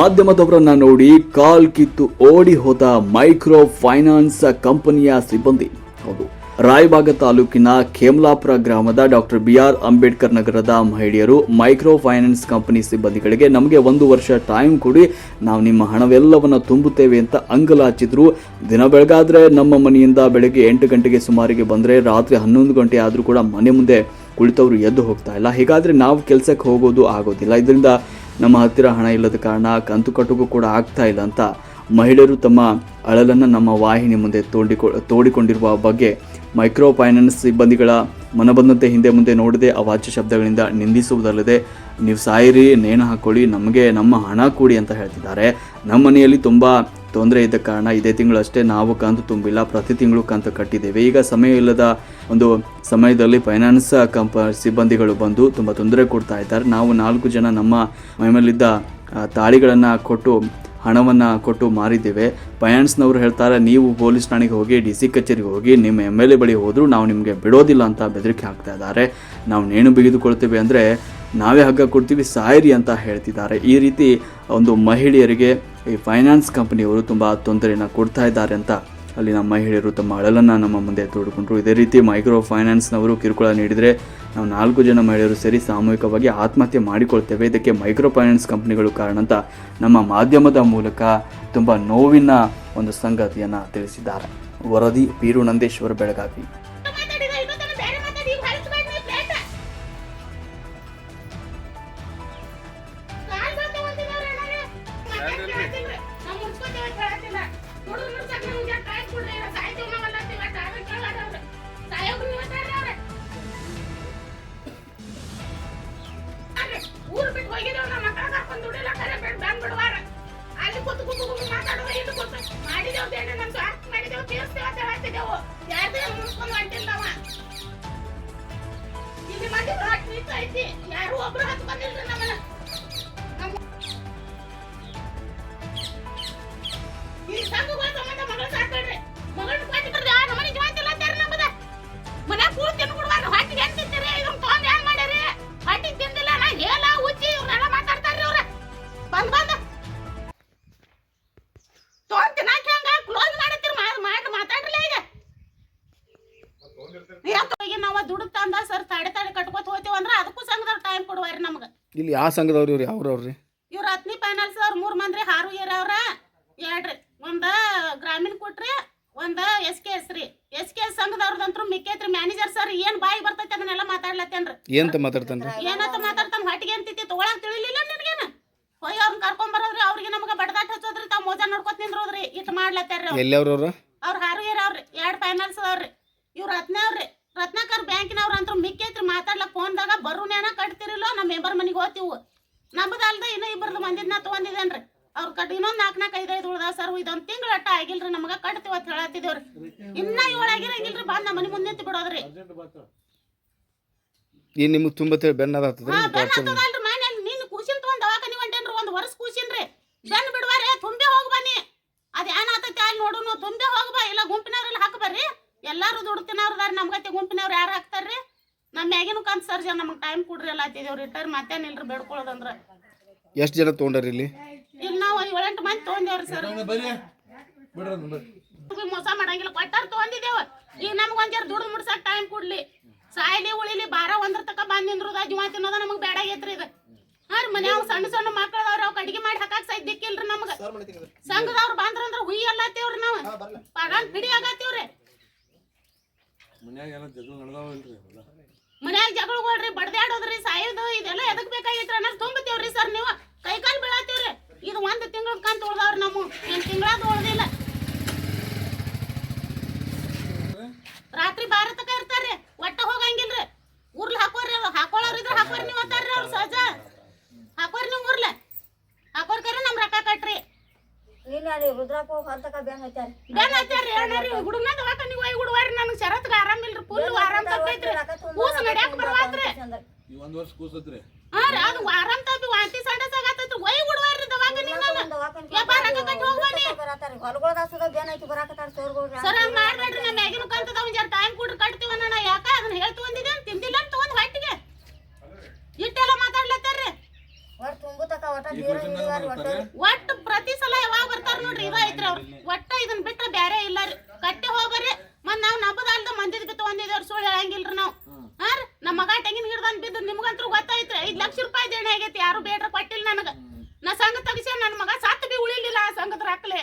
ಮಾಧ್ಯಮದವರನ್ನ ನೋಡಿ ಕಾಲ್ ಕಿತ್ತು ಓಡಿ ಹೋದ ಮೈಕ್ರೋ ಫೈನಾನ್ಸ್ ಕಂಪನಿಯ ಸಿಬ್ಬಂದಿ. ಹೌದು. ರಾಯಬಾಗ ತಾಲೂಕಿನ ಖೇಮ್ಲಾಪುರ ಗ್ರಾಮದ ಡಾಕ್ಟರ್ ಬಿ ಆರ್ ಅಂಬೇಡ್ಕರ್ ನಗರದ ಮಹಿಳೆಯರು ಮೈಕ್ರೋ ಫೈನಾನ್ಸ್ ಕಂಪನಿ ಸಿಬ್ಬಂದಿಗಳಿಗೆ ನಮಗೆ ಒಂದು ವರ್ಷ ಟೈಮ್ ಕೊಡಿ, ನಾವು ನಿಮ್ಮ ಹಣವೆಲ್ಲವನ್ನ ತುಂಬುತ್ತೇವೆ ಅಂತ ಅಂಗಲಾಚಿದ್ರು. ದಿನ ಬೆಳಗಾದ್ರೆ ನಮ್ಮ ಮನೆಯಿಂದ ಬೆಳಗ್ಗೆ ಎಂಟು ಗಂಟೆಗೆ ಸುಮಾರಿಗೆ ಬಂದರೆ ರಾತ್ರಿ ಹನ್ನೊಂದು ಗಂಟೆ ಆದರೂ ಕೂಡ ಮನೆ ಮುಂದೆ ಕುಳಿತವರು ಎದ್ದು ಹೋಗ್ತಾ ಇಲ್ಲ. ಹೀಗಾದರೆ ನಾವು ಕೆಲಸಕ್ಕೆ ಹೋಗೋದು ಆಗೋದಿಲ್ಲ. ಇದರಿಂದ ನಮ್ಮ ಹತ್ತಿರ ಹಣ ಇಲ್ಲದ ಕಾರಣ ಕಂತು ಕಟ್ಟೋಕು ಕೂಡ ಆಗ್ತಾ ಇಲ್ಲ ಅಂತ ಮಹಿಳೆಯರು ತಮ್ಮ ಅಳಲನ್ನು ನಮ್ಮ ವಾಹಿನಿ ಮುಂದೆ ತೋಡಿಕೊ, ತೋಡಿಕೊಂಡಿರುವ ಬಗ್ಗೆ ಮೈಕ್ರೋ ಫೈನಾನ್ಸ್ ಸಿಬ್ಬಂದಿಗಳ ಮನಬಂದಂತೆ ಹಿಂದೆ ಮುಂದೆ ನೋಡದೆ ಅವಾಚ್ಯ ಶಬ್ದಗಳಿಂದ ನಿಂದಿಸುವುದಲ್ಲದೆ, ನೀವು ಸಾಯಿರಿ, ನೇಣು ಹಾಕೊಳ್ಳಿ, ನಮಗೆ ನಮ್ಮ ಹಣ ಕೊಡಿ ಅಂತ ಹೇಳ್ತಿದ್ದಾರೆ. ನಮ್ಮ ಮನೆಯಲ್ಲಿ ತುಂಬ ತೊಂದರೆ ಇದ್ದ ಕಾರಣ ಇದೇ ತಿಂಗಳಷ್ಟೇ ನಾವು ಕಂತು ತುಂಬಿಲ್ಲ, ಪ್ರತಿ ತಿಂಗಳು ಕಂತು ಕಟ್ಟಿದ್ದೇವೆ. ಈಗ ಸಮಯ ಇಲ್ಲದ ಒಂದು ಸಮಯದಲ್ಲಿ ಫೈನಾನ್ಸ್ ಕಂಪ, ಸಿಬ್ಬಂದಿಗಳು ಬಂದು ತುಂಬ ತೊಂದರೆ ಕೊಡ್ತಾ ಇದ್ದಾರೆ. ನಾವು ನಾಲ್ಕು ಜನ ನಮ್ಮ ಮೈಮೇಲಿದ್ದ ತಾಳಿಗಳನ್ನು ಕೊಟ್ಟು ಹಣವನ್ನು ಕೊಟ್ಟು ಮಾರಿದ್ದೇವೆ. ಫೈನಾನ್ಸ್ನವರು ಹೇಳ್ತಾರೆ, ನೀವು ಪೊಲೀಸ್ ಠಾಣೆಗೆ ಹೋಗಿ, ಡಿ ಸಿ ಕಚೇರಿಗೆ ಹೋಗಿ, ನಿಮ್ಮ ಎಂ ಎಲ್ ಎ ಬಳಿ ಹೋದರೂ ನಾವು ನಿಮಗೆ ಬಿಡೋದಿಲ್ಲ ಅಂತ ಬೆದರಿಕೆ ಹಾಕ್ತಾ ಇದ್ದಾರೆ. ನಾವು ನೇಣು ಬಿಗಿದುಕೊಳ್ತೇವೆ ಅಂದರೆ ನಾವೇ ಹಗ್ಗ ಕೊಡ್ತೀವಿ, ಸಾಯಿರಿ ಅಂತ ಹೇಳ್ತಿದ್ದಾರೆ. ಈ ರೀತಿ ಒಂದು ಮಹಿಳೆಯರಿಗೆ ಈ ಫೈನಾನ್ಸ್ ಕಂಪನಿಯವರು ತುಂಬ ತೊಂದರೆಯನ್ನು ಕೊಡ್ತಾ ಇದ್ದಾರೆ ಅಂತ ಅಲ್ಲಿನ ಮಹಿಳೆಯರು ತಮ್ಮ ಅಳಲನ್ನು ನಮ್ಮ ಮುಂದೆ ತೋಡಿಕೊಂಡ್ರು. ಇದೇ ರೀತಿ ಮೈಕ್ರೋ ಫೈನಾನ್ಸ್ನವರು ಕಿರುಕುಳ ನೀಡಿದರೆ ನಾವು ನಾಲ್ಕು ಜನ ಮಹಿಳೆಯರು ಸೇರಿ ಸಾಮೂಹಿಕವಾಗಿ ಆತ್ಮಹತ್ಯೆ ಮಾಡಿಕೊಳ್ತೇವೆ. ಇದಕ್ಕೆ ಮೈಕ್ರೋ ಫೈನಾನ್ಸ್ ಕಂಪ್ನಿಗಳು ಕಾರಣ ಅಂತ ನಮ್ಮ ಮಾಧ್ಯಮದ ಮೂಲಕ ತುಂಬ ನೋವಿನ ಒಂದು ಸಂಗತಿಯನ್ನು ತಿಳಿಸಿದ್ದಾರೆ. ವರದಿ, ಬೀರು ನಂದೇಶ್ವರ, ಬೆಳಗಾವಿ. ಊರ್ ಬಿಟ್ಟು ಹೋಗಿದ್ದೇವ್ ನಮ್ಮ ಮಕ್ಕಳ ಕರ್ಕೊಂಡ್ ದುಡಿಯಲ್ಲ ಕರೆ ಬೇಡ ಬ್ಯಾನ್ ಬಿಡುವಾರ. ಅಲ್ಲಿ ಕೂತು ಕೂತು ಕೂತು ಮಾತಾಡೋದು, ಇಲ್ಲಿ ಕೂತು ಮಾಡಿದೇವ್ ದೇಣ ನಮ್ ಸ್ವಾರ್ಥ ಮಾಡಿದೇವ್ ತೀರ್ಸ್ತೇವ್ ಅಂತ ಹೇಳತ್ತಿದ್ದೆವು. ಯಾರ್ದೇ ಮುಡ್ಸ್ಕೊಂಡ್ ಹೊಂಟಿಲ್ಲ ನಾವ. ಇಲ್ಲಿ ಮಂದಿ ಹೊರಟ್ ನಿಂತ್ ಐತಿ. ಯಾರು ಒಬ್ರು ಹತ್ಕೊಂಡಿಲ್ರಿ ನಮ್ಮನ್ನ. ನಮ್ಮ- ಈ ಸಂಘಗಳ ಸಂಬಂಧ ಮಗಳ ಸಾಕ್ಬೇಡ್ರಿ. ಇಲ್ಲಿ ಯಾವ ಸಂಘದವ್ರು ಇವ್ರು? ರೀ? ಇವ್ರ ಹತ್ನಿ ಫೈನಾನ್ಸ್ ಅವ್ರ ಮೂರ್ ಮಂದ್ರಿ ಹಾರು ಏರ ಅವ್ರ. ಎರಡ್ರಿ ಒಂದ ಗ್ರಾಮೀಣ ಕೊಟ್ರಿ ಒಂದ ಎಸ್ ಕೆ ಎಸ್ ರೀ. ಎಸ್ ಕೆ ಎಸ್ ಸಂಘದವ್ರದಂತ್ರು ಮಿಕ್ಕೈತ್ರಿ ಮ್ಯಾನೇಜರ್ ಸರ್ ಏನ್ ಬಾಯಿ ಬರ್ತೈತಿ ಅದನ್ನೆಲ್ಲ ಮಾತಾಡ್ಲತ್ತೇನ್ರಿ ಏನಂತ ಮಾತಾಡ್ತಾನ್ರಿ? ಏನಂತ ಮಾತಾಡ್ತಾನ ಹೊಟ್ಟಿಗೆ ಅಂತಿತಿ ತಗೊಳಕ್ ತಿಳಿಲಿಲ್ಲ ನಿನ್ಗೇನ? ಹೋಗಿ ಅವ್ರನ್ನ ಕರ್ಕೊಂಡ್ ಬರೋದ್ರಿ ಅವ್ರಿಗೆ ನಮ್ಗೆ ಬಡದಾಟ ಹಚ್ಚೋದ್ರಿ ತಾವ್ ಮೋಜಾ ನೋಡ್ಕೊತ ನಿಂದ್ರೋದ್ರಿ ಇಟ್ ಮಾಡ್ಲತ್ತಾರ್ರಿ ಅವ್ರು. ಎಲ್ಲಿ ಅವ್ರವ್ರು ಅವ್ರ? ಹಾರು ಏರಿ ಅವ್ರಿ ಎರಡ್ ಫೈನಾನ್ಸ್ ಅವ್ರಿ ಇವ್ರ ರತ್ನವ್ರಿ ರತ್ನಾಕರ್ ಬ್ಯಾಂಕಿನವ್ರ ಅಂತ ಮಿಕ್ಕೈತ್ರಿ ಮಾತಾಡ್ಲಕ್ ಫೋನ್ದಾಗ ಬರುನೇನ ಕಟ್ತಿರಿಲ್ಲೋ ನಮ್ಮ ಮೆಂಬರ್ ಮನೆಗೆ ಹೋತೀವು ನಮ್ಮದಲ್ದೆ ಇನ್ನೂ ಇಬ್ಬರದು ಮಂದಿದ್ನ ತಗೊಂಡಿದ್ದೇನ್ರಿ. ಅವ್ರ ಕಟ್ ಇನ್ನೊಂದ್ ನಾಲ್ಕು ನಾಲ್ಕು ಐದು ಐದು ಉಳ್ದಾವ ಸರ್ ಇದೊಂದ್ ತಿಂಗಳ ಅಟ್ಟ ಆಗಿಲ್ರಿ ನಮಗ ಕಟ್ತೀವಿ ಅಂತ ಹೇಳತ್ತಿದ್ದೇವ್ರಿ. ಇನ್ನ ಏಳಾಗಿರಂಗಿಲ್ರಿ ಬಂದ್ ನಮ್ಮ ಮನೆ ಮುಂದೆ ಬಿಡೋದ್ರಿ ನಿಮಗೆ ತುಂಬ ತಿಳಿ ಬೆನ್ನದಾಗ್ತದ್ರಿ ಹಾ ಬೆನ್ ಹತ್ತದಲ್ರಿ ಮನೆ ನೀನ್ ಕೂಸಿನ್ ತಗೊಂಡ್ ದವಾಖಾನಿ ಹೊಂಟೇನ್ರಿ ಒಂದ್ ವರ್ಷ ಕೂಸಿನ್ರಿ ಬೆನ್ ಬಿಡ್ವಾರೆ ತುಂಬೆ ಹೋಗ್ ಬನ್ನಿ ಅದ್ ಏನ್ ಆತೈತಿ ಅಲ್ಲಿ ನೋಡುನು ತುಂಬೆ ಹೋಗ್ ಬಾ ಇಲ್ಲ ಗುಂಪಿನವ್ರೆಲ್ಲ ಹಾಕ್ ಬರ್ರಿ ಎಲ್ಲಾರು ದುಡ್ಡು ತಿನ್ನೋರ್ದಾರ ನಮ್ಗತಿ ಗುಂಪಿನವ್ರು ಯಾರು ಹಾಕ್ತಾರ್ರಿ ನಮ್ಮ ಮ್ಯಾಗಿನ ಕಂತ ಸರ್ ಜನ ನಮ್ಗೆ ಟೈಮ್ ಕೊಡ್ರಿ ರಿಟರ್ನ್ ಮತ್ತೆ ರಿಟೈರ್ ಮತ್ತೇನಿಲ್ರಿ ಬೇಡ್ಕೊಳ್ಳೋದಂದ್ರ ಎಷ್ಟು ಜನ ತೊಗೊಂಡಾರಿ ಇಲ್ಲಿ? ಇಲ್ಲಿ ನಾವು ಏಳೆಂಟು ಮಂದಿ ತೊಗೊಂಡೇವ್ರಿ ಸರ್ ಮೋಸ ಮಾಡಂಗಿಲ್ಲ ಕೊಟ್ಟಾರ ತೊಗೊಂಡಿದ್ದೇವ. ಈಗ ನಮ್ಗೆ ಒಂದೇ ಜರ ದುಡ್ಡು ಮುಡ್ಸಕ್ ಟೈಮ್ ಕೊಡ್ಲಿ. ಸಾಯ್ಲಿ ಉಳಿಲಿ ಬಾರ ಒಂದ್ರ ತಕ ಬಂದ್ ನಿಂದ್ರದ ಜೀವ ತಿನ್ನೋದ ನಮಗ್ ಬೇಡ ಆಗೈತ್ರಿ ಇದು. ಹಾ ರೀ ಮನ್ಯಾವ ಸಣ್ಣ ಸಣ್ಣ ಮಕ್ಕಳದವ್ರ ಅವ್ಕ ಅಡಿಗೆ ಮಾಡಿ ಹಾಕಾಕ್ ಸೈದ್ ದಿಕ್ಕಿಲ್ರಿ ನಮಗ. ಸಂಘದವ್ರು ಬಂದ್ರಂದ್ರ ಹುಯಿ ಅಲ್ಲತ್ತೇವ್ರಿ ನಾವು. ಪಗಾನ್ ಪಿಡಿ ಆಗತ್ತೇವ್ರಿ. ಮನ್ಯಾಗ ಜಗಳಗಳ್ರಿ ಬಡ್ದಾಡೋದ್ರಿ, ಸಾಯೋದು, ಇದೆಲ್ಲ ಎದಕ್ ಬೇಕಾಗೈತ್ರಿ ಅನ್ನೋದು ತುಂಬತ್ತೇವ್ರಿ ಸರ್ ನೀವು. ಕೈ ಕಾಲ್ ಬೀಳಾತೀವ್ರಿ ಇದು ಒಂದ್ ತಿಂಗಳ ಕಂತ ಉಳ್ದವ್ರಿ ನಮ್ಮ. ಏನ್ ತಿಂಗಳಾದ ಉಳ್ದಿಲ್ಲ. ರಾತ್ರಿ ಬಾರ ತಕ ಇರ್ತಾರ್ರಿ, ಒಟ್ಟ ಹೋಗಂಗಿಲ್ರಿ. ಉರ್ಲ್ ಹಾಕೋರಿ ಹಾಕೊಳ್ಳೋರ್ ಇದ್ರ ಹಾಕೋರಿ ನೀವು ಅಂತಾರ್ರಿ ಅವ್ರು ಸಹಜ. ಹಾಕೋರಿ ನೀವು ಉರ್ಲ. ಹಾಕೋರ್ ಕರೆ ನಮ್ ರೊಕ್ಕ ಕಟ್ರಿ. ಇಲ್ಲ ರೀ, ರುದ್ರಪ್ಪ ಹಚ್ಚಾರಿ ಬೇನ್ ಹಚ್ಚಾರಿ ಅಣ್ಣಾರಿ ಹುಡುಗನ ದವಾಖಾನಿಗೆ ಹೋಗಿ ಹುಡುಗಾರಿ ನನಗೆ ಶರತ್ಗೆ ಆರಾಮಿಲ್ರಿ ಫುಲ್ ಆರಾಮ್ ತಪ್ಪೈತ್ರಿ ಕೂಸ ನಡ್ಯಾಕ ಬರವಾತ್ರಿ ಈ ಒಂದ್ ವರ್ಷ ಕೂಸತ್ರಿ. ಹಾ ಅದು ಆರಾಮ್ ತಪ್ಪಿ ವಾಂತಿ ಸಂಡಸ್ ಒಯ್ ಹುಡುಗಾರಿ ದವಾಖಾನಿಗೆ ನಾನು ಕಟ್ಟಿ ಹೋಗ್ಬನ್ನಿ ಸರ್ ಹಂಗ್ ಮಾಡ್ಬೇಡ್ರಿ ನಮ್ಮ ಮ್ಯಾಗಿನ ಒಂದ್ ಜರ ಟೈಮ್ ಕೊಡ್ರಿ ಕಟ್ತೀವ ಅಣ್ಣ ಯಾಕ ಅದನ್ನ ಹೇಳ್ತು ಒಂದಿದೆ ತಿಂದಿಲ್ಲ ಅಂತ ತಗೊಂಡ್ ಹೊಟ್ಟಿಗೆ. ಇಟ್ಟೆಲ್ಲ ಮಾತಾಡ್ಲತ್ತಾರ್ರಿ. ಹೊರ ತುಂಬುತಕ ಒಟ್ಟ ಒಟ್ಟು ಪ್ರತಿ ಸಲ ಯಾವಾಗ ಬರ್ತಾರ ನೋಡ್ರಿ ಇವ ಐತ್ರಿ ಅವ್ರು. ಒಟ್ಟ ಇದನ್ ಬಿಟ್ರೆ ಬ್ಯಾರೆ ಇಲ್ಲ ರೀ. ಕಟ್ಟಿ ಹೋಗ್ಬರ್ರಿ. ಮತ್ ನಾವ್ ನಬ್ಬದಲ್ದ ಮಂದಿದ್ ಬಿತ್ತು ಒಂದಿದವ್ರ ಸುಳ್ಳು ಹೇಳಂಗಿಲ್ರಿ ನಾವು. ಹಾ ನಮ್ಮ ಮಗ ತೆಂಗಿನ ಗಿಡದಂದ್ ನಿಮ್ಗಂತೂ ಗೊತ್ತಾಯ್ತು ಐದ್ ಲಕ್ಷ ರೂಪಾಯಿ ದೇಣ ಆಗೈತಿ ಯಾರು ಬೇಡ್ರ ಕೊಟ್ಟಿಲ್ಲ ನನಗ. ನಾ ಸಂಘ ತಗಿಸ ನನ್ನ ಮಗ ಸತ್ತು ಬಿ ಉಳಿಲಿಲ್ಲ ಆ ಸಂಘದ ರಕ್ಲೆ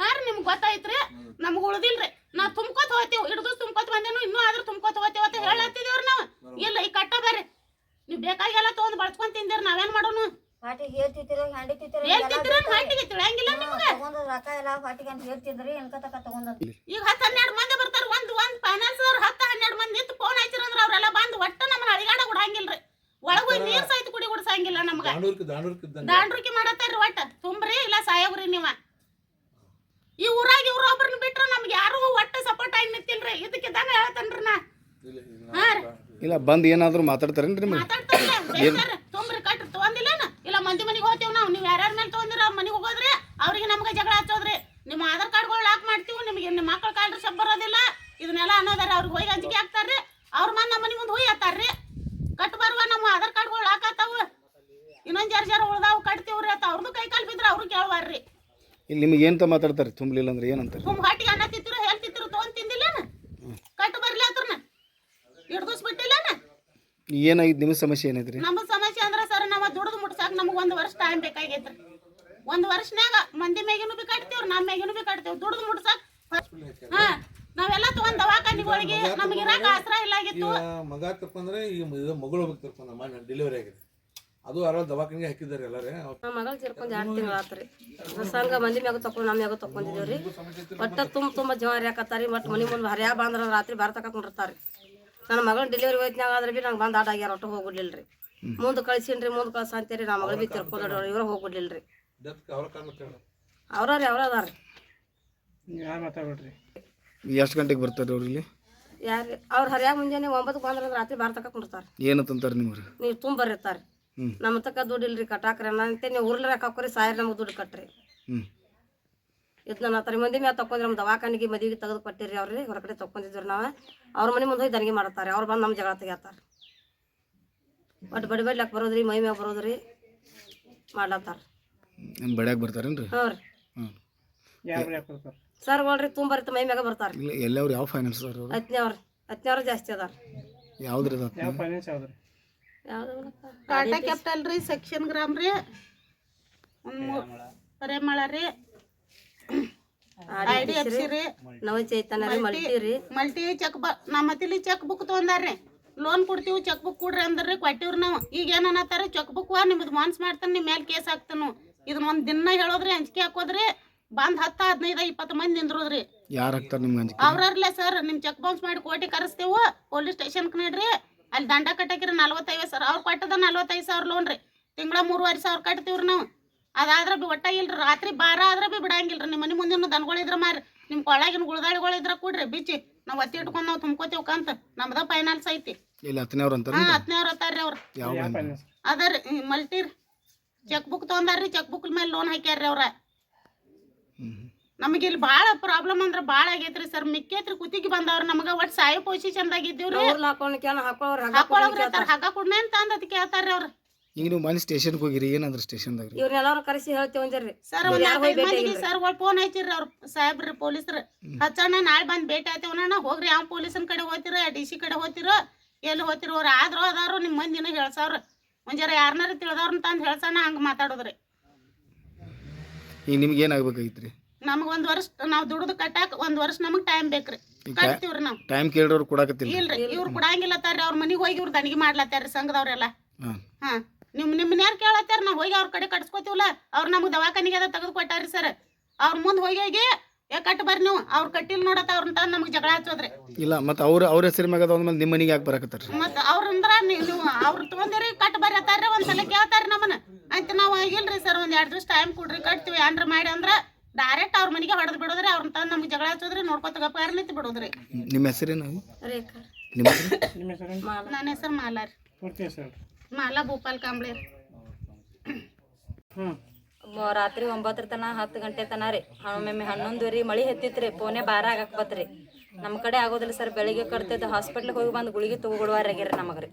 ಹಾ ರೀ ನಿಮ್ಗೆ ಗೊತ್ತಾಯ್ತ್ರಿ ನಮ್ಗೆ ಉಳ್ದಿಲ್ರಿ. ನಾ ತುಂಬ್ಕೋತ ಹೋಗ್ತೀವಿ ಹಿಡಿದು ತುಂಬ್ಕೋತ ಬಂದೇನು ಇನ್ನೂ ಆದ್ರೂ ತುಂಬ್ಕೋತ ಹೋಗ್ತೀವಿ ಅಂತ ಹೇಳತ್ತಿದೇವ್ರಿ ನಾವು. ಇಲ್ಲ ಈ ಕಟ್ಟ ಬೇರೆ ನೀವು ಬೇಕಾಗೆಲ್ಲ ತಗೊಂಡ್ ಬಳಸ್ಕೊಂಡ್ ತಿಂದಿರ್ ನಾವೇನ್ ಮಾಡೋನು? ಪಾಟಿಗೆ ಹೇಳ್ತಿತ್ತಿರೋ ಹಂಡಿ ತಿತ್ತಿರೋ ಹೇಳ್ತಿದ್ರ ಹಾಟಿಗೆ ತಿಳಿಯಂಗಿಲ್ಲ ನಿಮ್ಗ. ರೊಕ್ಕ ಎಲ್ಲ ಪಾಟಿಗೆ ಅಂತ ಹೇಳ್ತಿದ್ರಿ ಎನ್ಕತಕ ತಗೊಂಡ್ ಈಗ ಹತ್ತು ಹನ್ನೆರಡು ಮಂದಿ ಬರ್ತಾರ ಒಂದ್ ಒಂದ್ ಫೈನಾನ್ಸ್ ಅವ್ರ ಹತ್ತು ಹನ್ನೆರಡು ಮಂದಿ ನಿಂತು ಫೋನ್ ಹಚ್ಚಿರಂದ್ರ ಅವ್ರೆಲ್ಲ ಬಂದು ಒಟ್ಟ ನಮ್ಮನ್ನ ಅಳಿಗಾಡ ಕೊಡಂಗಿಲ್ರಿ ಒಳಗ್ ಹೋಗಿ ನೀರ್ ಸಹಿತ ಕುಡಿ ಕುಡ್ಸಂಗಿಲ್ಲ ನಮ್ಗ ದಾಂಡೂರ್ಕ್ ಮಾಡತ್ತಾರ್ರಿ ಒಟ್ಟ. ತುಂಬ್ರಿ ಇಲ್ಲ ಸಾಯಬ್ರಿ ನೀವ. ಈ ಊರಾಗ ಇವ್ರ ಒಬ್ರನ್ನ ಬಿಟ್ರ ನಮ್ಗೆ ಯಾರು ಒಟ್ಟ ಸಪೋರ್ಟ್ ಆಗಿ ನಿಂತಿಲ್ರಿ. ಇದಕ್ಕಿದ್ದಂಗ ಹೇಳ್ತೇನ್ರಿ ನಾ. ಇಲ್ಲ, ಬಂದು ಏನಾದರೂ ಮಾತಾಡ್ತಾರೇನ್ರಿ ಬೇಕಾರ ತುಂಬ್ರಿ ಕಟ್ರಿ. ತಗೊಂದಿಲ್ಲೇನ ಇಲ್ಲ ಮಂದಿ ಮನಿಗೆ ಹೋಗ್ತೀವಿ ನಾವು. ನೀವು ಯಾರ್ಯಾರ ಮೇಲೆ ತಗೊಂದಿರ ಮನೆಗೆ ಮನಿಗೆ ಹೋಗೋದ್ರಿ. ಅವ್ರಿಗೆ ನಮ್ಗೆ ಜಗಳ ಹಚ್ಚೋದ್ರಿ. ನಿಮ್ಮ ಆಧಾರ್ ಕಾರ್ಡ್ಗಳು ಲಾಕ್ ಮಾಡ್ತೀವಿ. ನಿಮಗೆ ನಿಮ್ಮ ಮಕ್ಕಳ ಕಾಲ್ರಿ ಸಬ್ ಬರೋದಿಲ್ಲ. ಇದನ್ನೆಲ್ಲ ಅನ್ನೋದಾರ. ಅವ್ರಿಗೆ ಹೋಗಿ ಅಂಜಿಕೆ ಹಾಕ್ತಾರ್ರಿ ಅವ್ರ ಮನ್ ನಮ್ಮ ಮನೆ ಮುಂದೆ ಹೋಗಿ ಹತ್ತಾರ್ರಿ ಕಟ್ ಬರುವ ನಮ್ಮ ಆಧಾರ್ ಕಾರ್ಡ್ಗಳು ಲಾಕ್ ಆತಾವ ಇನ್ನೊಂದ್ ಜರ ಜರ ಉಳ್ದಾವ್ ಕಟ್ತೀವ್ರಿ ಅಂತ ಅವ್ರದ್ದು ಕೈ ಕಾಲು ಬಿದ್ರೆ ಅವ್ರು ಕೇಳುವಾರ್ರಿ ಇಲ್ಲಿ ನಿಮಗೆ ಏನಂತ ಮಾತಾಡ್ತಾರೆ? ತುಂಬಲಿಲ್ಲ ಅಂದ್ರೆ ಏನಂತಾರೆ? ತುಂಬ ಹಾಟಿಗೆ ಅನ್ನ ತಿತ್ತಿರು ತಿಂದಿಲ್ಲನ ತೊಗೊಂಡ್ ಬರಲಿಲ್ಲ ಕಟ್ ಬರ್ಲಿ ಅತ್ರನ ಬಿಟ್ಟಿಲ್ಲನ ಏನು ಏನಾಗಿದ್ದು ನಿಮ್ಮ ಸಮಸ್ಯೆ ಏನೈತ್ರಿ ನಮ್ಮ ಸಮಸ್ಯೆ ಅಂದ್ರೆ ಸರ್ ನಾವ ದುಡಿದು ಮುಟ್ಸಾಕ ನಮ್ಗೆ ಒಂದು ವರ್ಷ ಟೈಮ್ ಬೇಕಾಗೈತ್ರಿ. ಒಂದು ವರ್ಷನ್ಯಾಗ ಮಂದಿ ಮೇಗಿನೂ ಬಿ ಕಟ್ತೀವ್ರಿ ನಮ್ಮ ಮೇಗಿನೂ ಬಿ ಕಟ್ತೇವ್. ದುಡ್ದು ಮುಟ್ಸಾಕ ಹಾ ನಾವೆಲ್ಲ ತಗೊಂಡ್ ದವಾಖಾನಿಗಳಿಗೆ ನಮ್ಗೆ ಇರಾಕ ಆಸರ ಇಲ್ಲ ಆಗಿತ್ತು ಮಗ ಈಗ ಇದು ಮಗಳು ಹೋಗಿ ತಕೊಂಡ ಡೆಲಿವರಿ ಆಗಿದೆ. ಅದು ಯಾರೋ ದವಾಖಾನಿಗೆ ಹಾಕಿದ್ದಾರೆ ಎಲ್ಲರೇ. ನಮ್ಮ ಮಗಳು ಸೇರ್ಕೊಂಡು ಎರಡು ತಿಂಗಳು ಆತ್ರಿ. ಸಂಘ ಮಂದಿ ಮ್ಯಾಗ ತಕೊಂಡು ನಮ್ಮ ಮ್ಯಾಗ ತಕೊಂಡಿದ್ದೀವಿ ರೀ ಒಟ್ಟ ತುಂಬ ತುಂಬ ಜವಾರಿ ಹಾಕತ್ತಾರಿ ಮತ್ತು ಮನೆ ಮುಂದೆ ಹರಿಯಾ ಬಂದ್ರ ರಾತ್ರಿ ಬಾರ ತಕೊಂಡಿರ್ತಾರೆ ನನ್ನ ಮಗಳ ಡೆಲಿವರಿ ಹೋಯ್ತಿನಾಗ ಆದ್ರೆ ಬಿ ನಂಗೆ ಬಂದು ಆಟ ಆಗ್ಯಾರ ಒಟ್ಟು ಹೋಗ್ಬಿಡ್ಲಿಲ್ಲ ರೀ ಮುಂದೆ ಕಳ್ಸಿನ್ರಿ ಮುಂದೆ ಕಳ್ಸ ಅಂತೀರಿ ನಮ್ಮ ಮಗಳು ಬಿ ತಿರ್ಕೊಂಡ್ರಿ ಇವ್ರು ಹೋಗ್ಬಿಡ್ಲಿಲ್ಲ ರೀ ಅವ್ರ ಕಾರಣ ಕೇಳ ಅವ್ರ ರೀ ಅವ್ರ ಅದಾರ ಎಷ್ಟು ಗಂಟೆಗೆ ಬರ್ತಾರೆ ಅವ್ರಿಗೆ ಇಲ್ಲಿ? ಯಾರು ಅವ್ರು ಹರಿಯಾಗ ಮುಂಜಾನೆ ಒಂಬತ್ತು ಬಂದ್ರೆ ರಾತ್ರಿ ಬಾರ ತಕೊಂಡಿರ್ತಾರೆ ಏನಂತಂತಾರೆ ನಿಮ್ಗೆ ನೀವು ತುಂಬ ಬರೀತಾರೆ ಹ್ಮ್. ನಮ್ಮ ತಕ್ಕ ದುಡ್ಡು ಇಲ್ರಿ ಕಟ್ಟಾಕ್ರಿ. ಅಂತ ನೀವು ಉರ್ಲಿ ಹಾಕೋರಿ ಸಾಯರ್ ನಮಗೆ ದುಡ್ಡು ಕಟ್ರಿ. ಇದು ನನ್ನ ಹತ್ರ ಮಂದಿ ಮ್ಯಾಲ ತಕೊಂಡ್ರಿ ನಮ್ಮ ದವಾಖಾನಿಗೆ ಮದುವೆಗೆ ತೆಗೆದು ಕೊಟ್ಟಿರಿ ಅವ್ರಿ ಹೊರಗಡೆ ತಕೊಂಡಿದ್ರು ನಾವು. ಅವ್ರ ಮನೆ ಮುಂದೆ ಹೋಗಿ ದನಿಗೆ ಮಾಡ್ತಾರೆ ಅವ್ರು ಬಂದು ನಮ್ಮ ಜಗಳ ತೆಗಿಯತ್ತಾರ. ಒಟ್ಟು ಬಡಿ ಬಡ್ಲಾಕ್ ಬರೋದ್ರಿ ಮೈ ಮ್ಯಾಗ ಬರೋದ್ರಿ ಮಾಡ್ಲತ್ತಾರ. ನಿಮ್ಮ ಬಡ್ಯಾಗ ಬರ್ತಾರೇನ್ರಿ? ಹ್ಞೂ ರೀ. ಸರ್ ನೋಡ್ರಿ ತುಂಬ ಬರುತ್ತೆ ಮೈ ಮ್ಯಾಗ ಬರ್ತಾರೆ. ಎಲ್ಲವ್ರು ಯಾವ ಫೈನಾನ್ಸ್ ಅವ್ರು? ಅವ್ರು ಹತ್ತನೇವ್ರು ಹತ್ತನೇವ್ರು ಜಾಸ್ತಿ ಅದಾರ. ಯಾವ್ದ್ರಿ ಫೈನಾನ್ಸ್ ಯಾವ್ದು ಟಾಟಾ ಕ್ಯಾಪಿಟಲ್ ರೀ ಸೆಕ್ಷನ್ ಗ್ರಾಮ್ ರೀ. ಪರಿಮಳ ರೀ. ಐ ಡಿ ಎಫ್ ಸಿ ರೀ. ನವ ಚೈತನ್ ರೀ ಮಲ್ಟಿ ರೀ. ಮಲ್ಟಿ ಚೆಕ್ ಬ ನಮ್ಮ ಚೆಕ್ ಬುಕ್ ತೊಗೊಂಡಾರ್ರಿ ಲೋನ್ ಕೊಡ್ತೀವಿ ಚೆಕ್ ಬುಕ್ ಕೊಡ್ರಿ ಅಂದ್ರಿ ಕೊಟ್ಟಿವ್ರಿ ನಾವು. ಈಗ ಏನ್ ಅನ್ನತ್ತಾರ ಚೆಕ್ ಬುಕ್ ನಿಮ್ದು ಮಾನ್ಸ್ ಮಾಡ್ತಾನೆ ನಿಮ್ಮ ಮೇಲೆ ಕೇಸ್ ಹಾಕ್ತಾನು ಇದನ್ನ ಒಂದ್ ದಿನ ಹೇಳೋದ್ರಿ ಅಂಜಿಕೆ ಹಾಕೋದ್ರಿ ಬಂದ್ ಹತ್ತ ಹದಿನೈದ ಇಪ್ಪತ್ತು ಮಂದಿ ನಿಂದ್ರೋದ್ರಿ ಯಾರ ಅವ್ರಲ್ಲೇ ಸರ್ ನಿಮ್ ಚೆಕ್ ಬೌನ್ಸ್ ಮಾಡಿ ಕೋಟಿ ಕರೆಸ್ತೇವು ಪೊಲೀಸ್ ಸ್ಟೇಷನ್ ನಡ್ರಿ. ಅಲ್ಲಿ ದಂಡ ಕಟ್ಟಾಕಿರ ನಲ್ವತ್ತೈವತ್ತು ಸಾವಿರ. ಅವ್ರು ಕೊಟ್ಟದ ನಲ್ವತ್ತೈದು ಸಾವಿರ ಲೋನ್ ರೀ. ತಿಂಗಳ ಮೂರುವರೆ ಸಾವಿರ ಕಟ್ತೀವ್ರಿ ನಾವು. ಅದಾದ್ರೆ ಬಿ ಒಟ್ಟ ಇಲ್ರಿ. ರಾತ್ರಿ ಬಾರ ಆದ್ರೆ ಬಿ ಬಿಡಂಗಿಲ್ರಿ. ನಿಮ್ಮ ಮನೆ ಮುಂದಿನ ದನಗಳಿದ್ರೆ ಮಾರಿ. ನಿಮ್ಮ ಕೊಳಗಿನ ಗುಳದಾಳಿಗಳು ಇದ್ರ ಕೊಡ್ರಿ. ಬಿಚ್ಚಿ. ನಾವು ಒತ್ತಿ ಇಟ್ಕೊಂಡು ನಾವು ತುಂಬ್ಕೋತೇವ್ ಕಂತ. ನಮ್ದ ಫೈನಾನ್ಸ್ ಐತಿ. ಇಲ್ಲ ಹತ್ತನೇವ್ರ ಅಂತ ಹಾ ಹತ್ತನೇವ್ರ ಅತ್ತಾರ್ರಿ ಅವ್ರ. ಯಾವ ಅದ ರೀ ಮಲ್ಟಿ ಚೆಕ್ ಬುಕ್ ತೊಗೊಂಡಾರ್ರಿ ಚೆಕ್ ಬುಕ್ ಮೇಲೆ ಲೋನ್ ಹಾಕ್ಯಾರ್ರಿ ಅವ್ರ. ನಮಗೆ ಇಲ್ಲಿ ಭಾಳ ಪ್ರಾಬ್ಲಮ್ ಅಂದ್ರೆ ಭಾಳ ಆಗೈತ್ರಿ ಸರ್ ಮಿಕ್ಕೇತ್ರಿ ಕುತ್ತಿಗೆ ಬಂದವ್ರ. ನಮಗ ಒಟ್ ಸಾಯೋ ಇದ್ದೀವ್ರಿ. ಅವ್ರು ಹಾಕೊಂಡ್ಕ್ಯಾನ ಹಾಕೊಳ್ಳೋರು ಹಾಕೊಳಗ್ರಿ ಅಂತಾರ ಹಗ್ಗ ಕುಡ್ನೆ ಅಂತ ಅಂದ್ ಅದಕ್ಕೆ ಹೇಳ್ತಾರ್ರಿ ಅವ್ರು. ಈಗ ನೀವು ಮನೆ ಸ್ಟೇಷನ್ಗೆ ಹೋಗಿರಿ ಏನಂದ್ರೆ ಸ್ಟೇಷನ್ದಾಗ ರೀ ಇವ್ರನ್ನೆಲ್ಲರೂ ಕರೆಸಿ ಹೇಳ್ತೇವೆ ಅಂದ್ರಿ ಸರ್ ಒಂದ್ ನಾಲ್ಕೈದು ಮಂದಿಗೆ ಸರ್ ಒಳ್ ಫೋನ್ ಹಚ್ಚಿರ್ರಿ ಅವ್ರ. ಸಾಹೇಬ್ರಿ ಪೊಲೀಸ್ರು. ಹಚ್ಚಣ್ಣ ನಾಳೆ ಬಂದ್ ಭೇಟಿ ಆತೇವಣ್ಣ ಹೋಗ್ರಿ. ಯಾವ ಪೊಲೀಸನ್ ಕಡೆ ಹೋಗ್ತಿರ ಡಿ ಸಿ ಕಡೆ ಹೋಗ್ತಿರೋ ಎಲ್ಲಿ ಹೋಗ್ತಿರೋ ಅವ್ರು ಆದ್ರೂ ಅದಾರು ನಿಮ್ಮ ಮಂದಿನ ಹೇಳ್ಸವ್ರ. ಒಂದ್ ಜರ ಯಾರನ್ನಾರ ತಿಳಿದವ್ರ ಅಂತ ಹೇಳ್ಸಣ್ಣ ಹಂಗ ಮಾತಾಡೋದ್ರಿ. ಈಗ ನಿಮ್ಗೆ ಏನಾಗ್ಬೇಕಾಗಿತ್ತು ರೀ ನಮಗ್ ಒಂದ್ ವರ್ಷ ನಾವ್ ದುಡ್ದು ಕಟ್ಟಾಕ ಒಂದ್ ವರ್ಷ ನಮಗ್ ಟೈಮ್ ಬೇಕ್ರಿ. ಕಟ್ತೀವ್ರಿ ನಾವ್. ಟೈಮ್ ಕೇಳಿರೋರು ಕೊಡಾಕತ್ತಿಲ್ಲ. ಇಲ್ರಿ ಇವ್ರು ಕೊಡಂಗಿಲ್ಲತ್ತಾರ್ರಿ ಅವ್ರ ಮನಿಗ್ ಹೋಗಿ ಇವ್ರು ದಣಿಗೆ ಮಾಡ್ಲತ್ತಾರ್ರಿ ಸಂಘದವ್ರೆಲ್ಲ. ಹಾಂ. ಹಾ ನಿಮ್ ನಿಮ್ಮನ್ನ ಯಾರು ಕೇಳತ್ತಾರ ನಾವ್ ಹೋಗಿ ಅವ್ರ ಕಡೆ ಕಟ್ಸ್ಕೊತೀವಲ್ಲ ಅವ್ರು ನಮ್ಗ್ ದವಾಖಾನಿಗೆ ಅದ ತೆಗೆದು ಕೊಟ್ಟಾರಿ ಸರ್. ಅವ್ರ ಮುಂದ್ ಹೋಗಿ ಹೋಗಿ ಏ ಕಟ್ ಬರ್ರಿ ನೀವು ಅವ್ರ ಕಟ್ಟಿಲ್ ನೋಡತ್ತ ಅವ್ರನ್ನ ತಂದ್ ನಮ್ಗ್ ಜಗಳ ಹಚ್ಚೋದ್ರಿ. ಇಲ್ಲ ಮತ್ತೆ ಅವ್ರ ಅವ್ರ ಹೆಸರು ಮ್ಯಾಗ ಅದಾದ್ಮೇಲೆ ನಿಮ್ಮ ಮನೆಗೆ ಯಾಕೆ ಬರಕತ್ತಾರ? ಮತ್ತೆ ಮತ್ ಅವ್ರಂದ್ರ ನೀ- ನೀವು ಅವ್ರ ತಗೊಂಡಿರಿ ಕಟ್ ಬರ್ರಿ ಅತ್ತಾರ್ರಿ ಒಂದ್ಸಲ ಕೇಳ್ತಾರ ನಮ್ಮನ್ನ. ಅಂತ ನಾವ್ ಇಲ್ರಿ ಸರ್ ಒಂದ್ ಎರಡ್ ದಿವಸ ಟೈಮ್ ಕೊಡ್ರಿ ಕಟ್ತೀವಿ ಏನ್ರ ಮಾಡಿ ಅಂದ್ರ ಡೈರೆಕ್ಟ್ ಅವ್ರ ಮನೆಗೆ ಹೊಡೆದ್ ಬಿಡೋದ್ರಿ ಅವ್ರ ತಂದು ನಮ್ಗೆ ಜಗಳ ಹಚ್ಚೋದ್ರಿ ನೋಡ್ಕೊತ ಗಪ್ಪ ನಿಂತು ಬಿಡೋದ್ರಿ. ನಿಮ್ಮ ಹೆಸರೇನು ರೇಖಾ. ನಿಮ್ಮ ಹೆಸರು? ಮಾಲ. ನನ್ನ ಹೆಸರು ಮಾಲಾರಿ ಮಾಲಾ ಭೂಪಾಲ್ ಕಾಂಬ್ಳೆ ರೀ. ಮ- ರಾತ್ರಿ ಒಂಬತ್ತರ ತನ ಹತ್ತು ಗಂಟೆ ತನ ರೀ. ಒಮ್ಮೊಮ್ಮೆ ಹನ್ನೊಂದು ರೀ ಮಳಿ ಹತ್ತಿತ್ರಿ ಪೋನೆ ಬಾರ ಆಗಾಕ್ ಬತ್ರಿ. ನಮ್ಮ ಕಡೆ ಆಗೋದಿಲ್ಲ ಸರ್. ಬೆಳಿಗ್ಗೆ ಕಟ್ತೈತೆ ಹಾಸ್ಪಿಟ್ಲಿಗೆ ಹೋಗಿ ಬಂದು ಗುಳಿಗೆ ತಗೊಳ್ವಾರಾಗ್ಯಾರ ನಮಗೆ ರೀ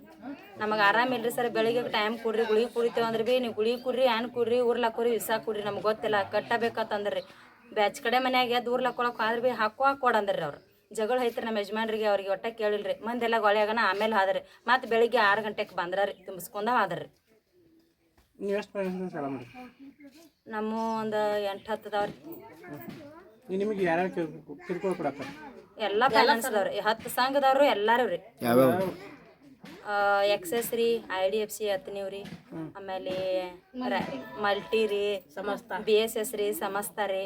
ನಮಗೆ ಆರಾಮ ರೀ ಸರ್. ಬೆಳಿಗ್ಗೆ ಟೈಮ್ ಕೊಡ್ರಿ ಗುಳಿಗೆ ಕುಡಿತೇವೆ ಅಂದ್ರೆ ಭೀ ನೀವು ಗುಳಿಗೆ ಕುಡ್ರಿ ಕೊಡ್ರಿ ಕುಡ್ರಿ ಊರ್ಲಾಕೋರಿ ವಿಸಾ ಕುಡ್ರಿ ನಮ್ಗೆ ಗೊತ್ತಿಲ್ಲ. ಕಟ್ಟಬೇಕಂತಂದ್ರಿ ಬ್ಯಾಚ್ ಕಡೆ ಮನ್ಯಾಗ ಎದ್ದು ಊರ್ಲಾಕೊಳಕ್ಕೆ ಆದ್ರೆ ಭೀ ಹಾಕೋ ಕೊಡಂದ್ರಿ ಅವ್ರು. ಜಗಳ ಐತ್ರಿ ನಮ್ಮ ಯಜಮಾನ್ರಿಗೆ ಅವ್ರಿಗೆ ಒಟ್ಟ ಕೇಳಿಲ್ರಿ. ಮಂದೆಲ್ಲ ಗೊಳೆಯಾಗನ ಆಮೇಲೆ ಆದ್ರಿ ಮತ್ತೆ ಬೆಳಿಗ್ಗೆ ಆರು ಗಂಟೆಗೆ ಬಂದ್ರ ರೀ ತುಂಬಿಸ್ಕೊಂಡ ಮಾಡಿ ನಮ್ಮ ಒಂದು ಎಂಟು ಹತ್ತದವ್ರಿ. ನಿಮಗೆ ಯಾರ್ಯಾರು ಕಿರುಕುಳ ಕೊಡತ್ತಾರ ಎಲ್ಲ ಅದಾವ ರೀ ಹತ್ತು ಸಂಘದವ್ರು ಎಲ್ಲಾರು ರೀ. ಯಾವ್ಯಾವ? ಎಕ್ಸೆಸ್ ರೀ ಐ ಡಿ ಎಫ್ ಸಿ ಹತ್ತನೀವ್ ರೀ. ಆಮೇಲೆ ಮಲ್ಟಿ. ರೀ ಸಮಸ್ತ. ಬಿ ಎಸ್ ಎಸ್ ರೀ ಸಮಸ್ತ ರೀ.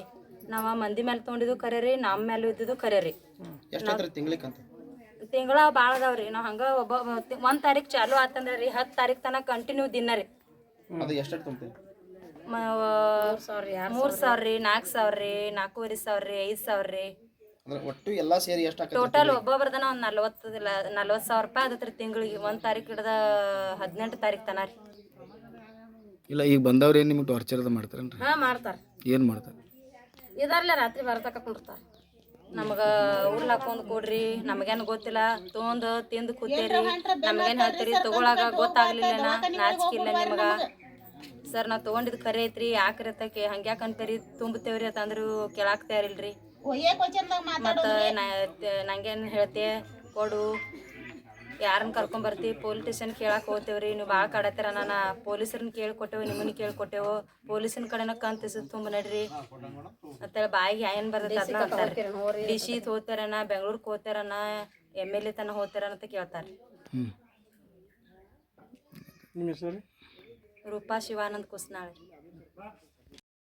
ನಾವು ಮಂದಿ ಮೇಲೆ ತೊಗೊಂಡಿದ್ದು ಖರೆ ರೀ ನಮ್ಮ ಮೇಲೆ ಇದ್ದಿದ್ದು ಖರೆ ರೀ. ತಿಂಗಳ ಭಾಳ ಅದಾವ್ರಿ ನಾವು ಹಂಗ ಒಬ್ಬ ಒಂದು ತಾರೀಕ್ ಚಾಲು ಆತಂದ್ರ ರೀ ಹತ್ತು ತಾರೀಕ್ ತನಕ ಕಂಟಿನ್ಯೂ ದಿನ ರೀ. ಅದು ಎಷ್ಟು ತುಂಬ್ತೀವಿ ಮೂರು ಸಾವಿರ ರೀ ನಾಲ್ಕು ಸಾವಿರ ರೀ? ನಾಲ್ಕೂವರೆ ಸಾವಿರ ರೀ ಐದು ಸಾವಿರ ರೀ. ಅಂದ್ರೆ ಒಟ್ಟು ಎಲ್ಲ ಸೇರಿ ಎಷ್ಟು ಟೋಟಲ್ ಒಬ್ಬೊಬ್ರದನ ಒಂದು ನಲ್ವತ್ತು ನಲ್ವತ್ತು ಸಾವಿರ ರೂಪಾಯಿ ಆಗತ್ತೆ ತಿಂಗಳಿಗೆ. ಒಂದು ತಾರೀಕು ಹಿಡ್ದ ಹದಿನೆಂಟು ತಾರೀಕು ತನ ರೀ. ಇಲ್ಲ ಈಗ ಬಂದವ್ರು ಏನು ನಿಮ್ಗೆ ಟಾರ್ಚರ್ ಅದು ಮಾಡ್ತಾರೇನ್ರಿ? ಹಾಂ ಮಾಡ್ತಾರೆ. ಏನು ಮಾಡ್ತಾರೆ? ಇದರಲ್ಲೇ ರಾತ್ರಿ ಬರತಕ್ಕ ಕುಂಡಿರ್ತಾರೆ. ನಮಗ ಊರ್ಲ ಹಾಕೊಂಡು ಕೊಡ್ರಿ ನಮಗೇನು ಗೊತ್ತಿಲ್ಲ ತೊಗೊಂಡು ತಿಂದು ಕೂತೇರಿ ನಮಗೇನ್ ಹೇಳ್ತೀರಿ ತಗೊಳಾಗ ಗೊತ್ತಾಗ್ಲಿಲ್ಲ ನಾಚಿಕಿಲ್ಲ ನಿಮಗ. ಸರ್ ನಾ ತಗೊಂಡಿದ್ ಕರೆ ಐತ್ರಿ ಯಾಕ್ರಿ ರೀ ಹಂಗ್ಯಾಕ್ ಅನ್ಪೇರಿ ತುಂಬತೇವ್ರಿ ಅಂತಂದ್ರು ಕೇಳಾಕ್ತಾ ತಯಾರಿಲ್ರಿ. ಒಯ್ಯೇ ಕ್ವಶನ್ದಾಗ ಮತ್ತ ಮಾತಾಡೋದ್ರಿ ನಂಗೇನ್ ಹೇಳ್ತೆ? ಕೊಡು. ಯಾರನ್ನ ಕರ್ಕೊಂಡ್ ಬರ್ತಿ? ಪೊಲೀಸ್ ಸ್ಟೇಷನ್ ಕೇಳಕ್ಕೆ ಹೋಗ್ತೇವ್ರಿ. ನೀವು ಭಾಳ ಕಾಡತ್ತೀರ. ನಾನು ಪೊಲೀಸರನ್ನ ಕೇಳ್ಕೊಟ್ಟೆವು ನಿಮ್ಮನ್ನ ಕೇಳ್ಕೊಟ್ಟೆವು. ಪೊಲೀಸನ ಕಡೆನ ಕಂತಿಸ್ ತುಂಬ ನಡ್ರಿ. ಅಂತೇಳಿ ಬಾಯಿಗೆ ಏನ್ ಬರ್ತೈತೆ ಅದನ್ನ ಅಂತಾರೆ ಡಿ ಸಿ ಹೋಗ್ತಾರನ ಬೆಂಗ್ಳೂರ್ಗೆ ಹೋಗ್ತಾರನ? ಎಂ ಎಲ್ ಎ ತನ ಹೋಗ್ತಾರನ ಅಂತ ಕೇಳ್ತಾರೆ. ನಿಮ್ಮ ಹೆಸರು ರೀ? ರೂಪಾ ಶಿವಾನಂದ್ ಕುಸ್ನಾಳ್.